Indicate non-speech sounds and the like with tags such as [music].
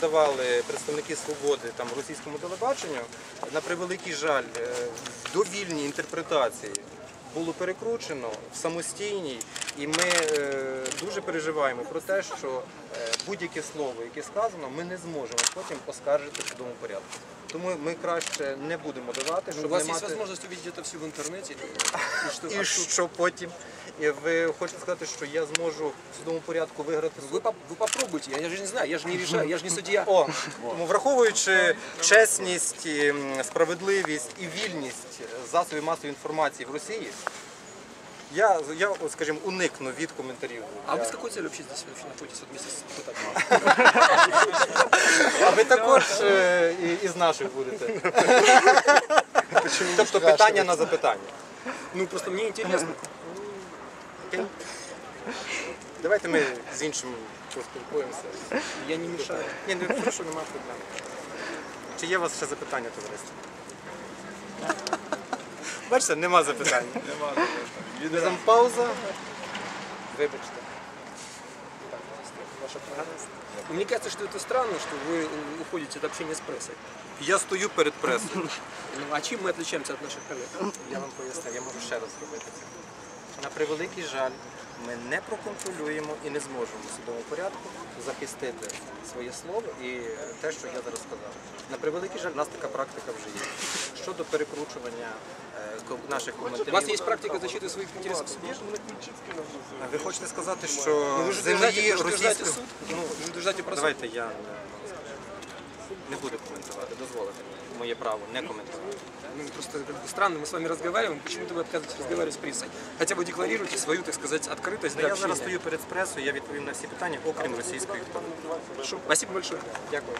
Давали представники свободи там російському телебаченню. На превеликий жаль, е, в довільній інтерпретації було перекручено в самостійній, і ми е, дуже переживаємо про те, що е, будь-яке слово, яке сказано, ми не зможемо потім оскаржити в судовому порядку. Тому ми краще не будемо давати, У вас не есть мати... возможность увидеть это все в что, І [laughs] що потім? І ви хочете сказати, що я зможу в судовому порядку виграти суд? Вы, поп- вы попробуйте, я, я же не знаю, я же не решаю, я же не судья. О, тому враховуючи чесність, м, справедливість і вільність засобів масової інформації в Росії, я, я от, скажімо, уникну від коментарів. А вы с какой целью вообще здесь вообще находитесь вот вместе с депутатом? А ви також е, і, і з наших будете. тобто питання на запитання. Ну, просто мне интересно. Окей? Давайте ми [laughs] з іншим поспілкуємося. Я не мешаю. Ні, ну хорошо, немає проблем. Чи є у вас ще запитання, товариство? [laughs] Бачите, нема запитань. Нема запитань. пауза. Вибачте. Ваша програма. Мне кажется, что это странно, что вы уходите от общения с прессой. Я стою перед пресою. Ну, а чем мы отличаемся от наших коллег? Я вам поясню, я можу ще раз зробити це. На превеликий жаль, ми не проконтролюємо і не зможемо в судовому порядку захистити своє слово і те, що я зараз сказав. На превеликий жаль, у нас така практика вже є. Щодо перекручування е, ко- наших У коментарів. вас есть практика защиты своих интересов в суде? А Ви хочете сказати, що Ну, вы же землі утверждаете, вы же утверждаете російської... суд. Ну, Вы же утверждаете про суд. давайте я не, не буду коментувати, дозволите. Моє право не коментувати. Ну, просто как бы странно, мы с вами разговариваем, почему-то вы отказываетесь разговаривать с прессой. Хотя бы декларируйте свою, так сказать, открытость Ну, для я зараз общения. стою перед спресою, я відповім на всі питання, окрім російської хто. Хорошо, спасибо большое. Дякую.